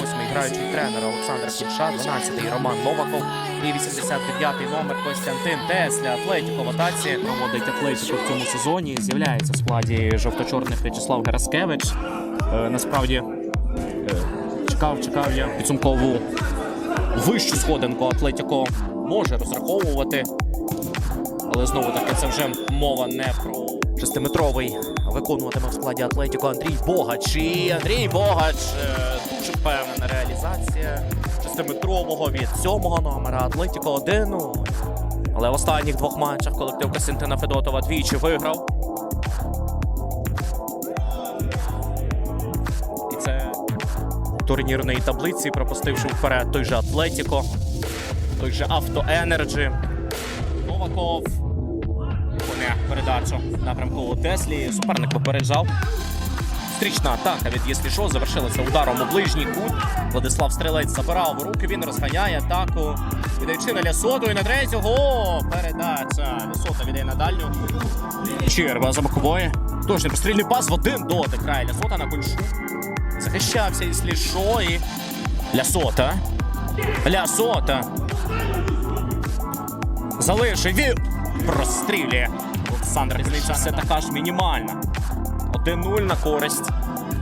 восьмий граючий тренер Олександр Кульша, 12-й Роман Новаков і 89-й номер Костянтин Тесля. Атлетіко в атаці проводить Атлетіко в цьому сезоні. З'являється в складі жовто-чорних В'ячеслав Гераскевич. Е, насправді е, чекав, чекав я підсумкову вищу сходинку Атлетіко може розраховувати. Але знову таки це вже мова не про шестиметровий виконуватиме в складі Атлетіко Андрій Богач. І Андрій Богач е, дуже впевнена реалізація шестиметрового від сьомого номера Атлетіко 1-0. Але в останніх двох матчах колектив Костянтина Федотова двічі виграв. І це турнірної таблиці, пропустивши вперед той же Атлетіко, той же Авто Енерджі. Новаков передачу напрямку Теслі. Суперник попереджав. Стрічна атака від «Єслі Шо» завершилася ударом у ближній кут. Владислав Стрілець забирав в руки. Він розганяє атаку. Віддаючи на Лясоту і на третього. Передача. Лясота віддає на дальню. Черва за бокової. Точний пострільний пас в один дотик. Грає Лясота на кульшу. Захищався «Єслі Шо» і Лясота. Лясота. Залишив прострілює. Олександр різниця все така ж мінімальна. 1-0 на користь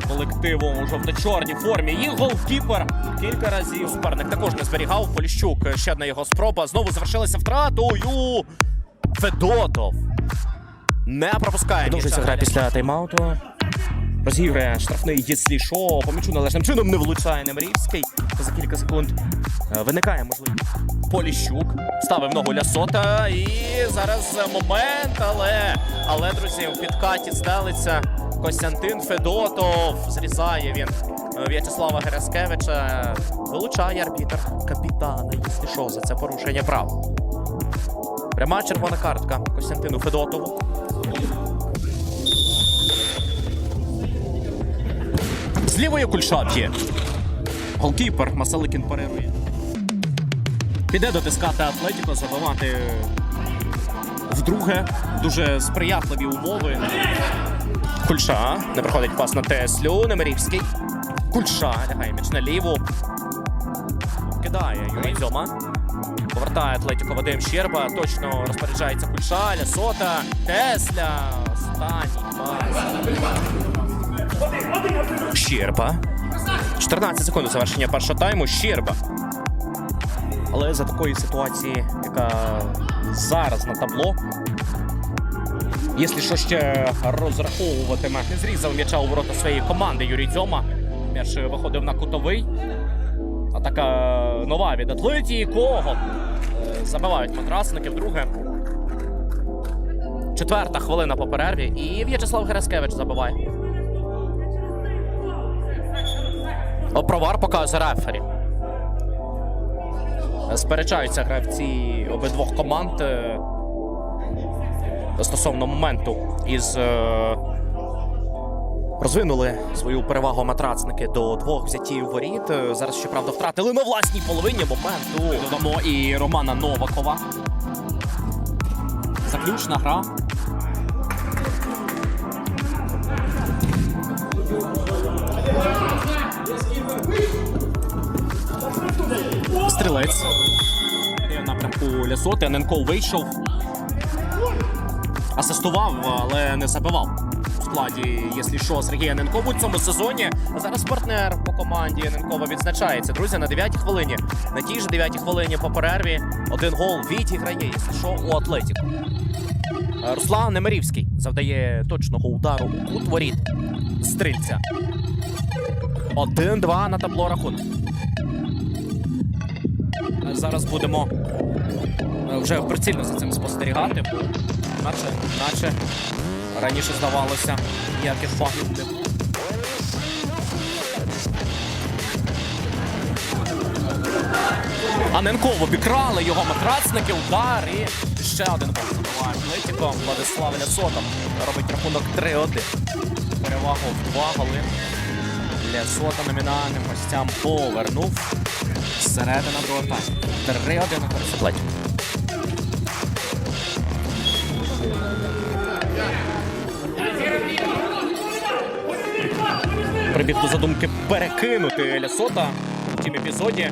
колективу у жовто-чорній формі. І голкіпер кілька разів. Суперник також не зберігав. Поліщук ще одна його спроба. Знову завершилася втратою. Федотов не пропускає. Продовжується гра після тайм-ауту. Розігрує штрафний єслі шо. По м'ячу належним чином не влучає Немирівський. За кілька секунд е, виникає можливість. Поліщук ставив ногу Лясота. І зараз момент, але, але друзі, у підкаті стелиться Костянтин Федотов. Зрізає він е, В'ячеслава Гераскевича. Вилучає арбітр капітана, якщо що, за це порушення прав. Пряма червона картка Костянтину Федотову. З лівої кульша б'є. Голкіпер Масаликін парирує. Піде дотискати Атлетіко, забивати вдруге. Дуже сприятливі умови. Кульша. Не проходить пас на Теслю. Немирівський. Кульша. Лягає м'яч на ліву. Кидає Юрій Дзьома. Повертає Атлетіко Вадим Щерба. Точно розпоряджається Кульша. Лясота. Тесля. Останній пас. Щерба. 14 секунд завершення першого тайму. Щерба. Але за такої ситуації, яка зараз на табло. Якщо що ще розраховуватиме, зрізав м'яча у ворота своєї команди Юрій Дзьома. М'яч виходив на кутовий. Атака нова від Атлеті. Кого? Забивають матрасники вдруге. Четверта хвилина по перерві. І В'ячеслав Гераскевич забиває. Провар показує рефері. Сперечаються гравці обидвох команд е, стосовно моменту із. е, Розвинули свою перевагу матрацники до двох взятів воріт. Е, Зараз, щоправда, втратили на власній половині моменту. Додамо і Романа Новакова. Заключна гра. Стрілець. В напрямку Лясоти. Ненков вийшов. Асистував, але не забивав. У складі, якщо що, Сергія Ненкова у цьому сезоні. А зараз партнер по команді Ненкова відзначається. Друзі, на 9-й хвилині. На тій ж 9-й хвилині по перерві один гол відіграє, якщо що, у Атлетіку. Е, Руслан Немирівський завдає точного удару у кут воріт стрільця. 1-2 на табло рахунок. Е, Зараз будемо е, вже прицільно за цим спостерігати, наче, наче раніше здавалося, ніяких фактів. Аненков обікрали його матрацники, удар і ще один гол. Владислав Лясотов робить рахунок 3-1. Перевагу в два голи. Лясота номінальним гостям повернув. Середина другого тайму. 3-1 на. Прибіг до задумки перекинути Лясота в тім епізоді.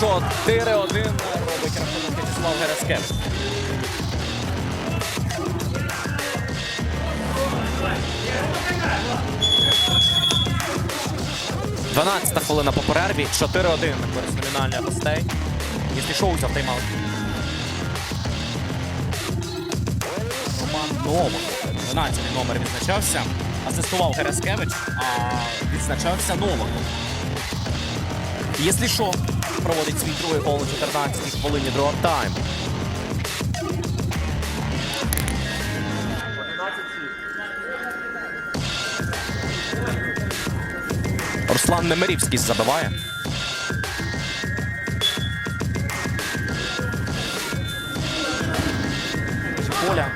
4-1 робить рахунок В'ячеслав Гераскевич. Дванадцята хвилина по перерві, 4-1 на користь номінальних гостей. Якщо шоу взяв тайм-аут. Роман Новак, 12 номер відзначався. Асистував Гераскевич, а відзначався Новаком. Якщо що, проводить свій другий гол у 14-й хвилині другого тайму. Руслан Немирівський забиває. Поля.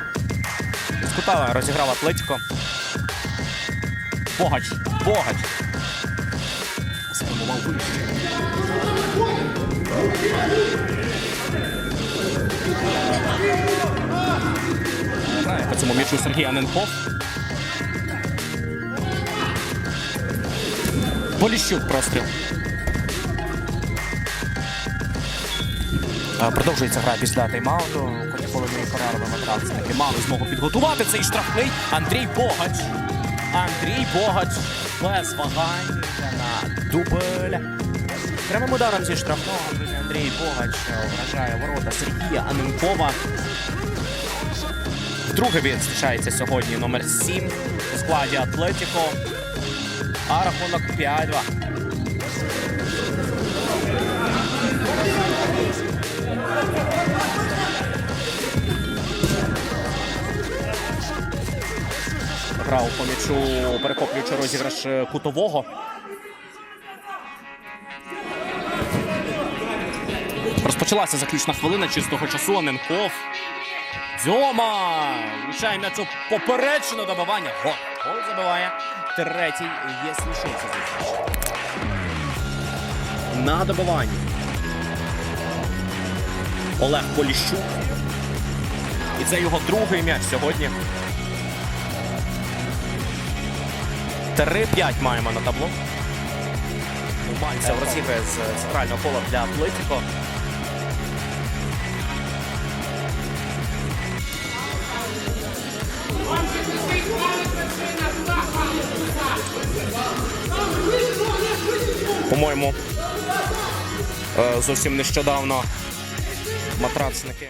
З кута розіграв Атлетіко. Богач. Богач. Сформував вище. По цьому м'ячу Сергій Аненков. Поліщук простріл. Е, Продовжується гра після тайм-ауту. Хоч половини перерви матрацники мали змогу підготувати цей штрафний. Андрій Богач. Андрій Богач без вагань на дубль. Прямим ударом зі штрафного Андрій Богач вражає ворота Сергія Аненкова. Вдруге він зустрічається сьогодні номер 7 у складі Атлетіко. А рахунок 5-2. Грав по м'ячу, перехоплюючи розіграш е, кутового. Розпочалася заключна хвилина чистого часу. Аненков. Дзьома! Влучає м'яч у поперечне добивання. Гол забиває. Третій є це зустріч. На добиванні. Олег Поліщук. І це його другий м'яч сьогодні. 3-5 маємо на табло. Мальцев розіграє з центрального кола для Атлетіко. По-моєму, е, зовсім нещодавно матрацники.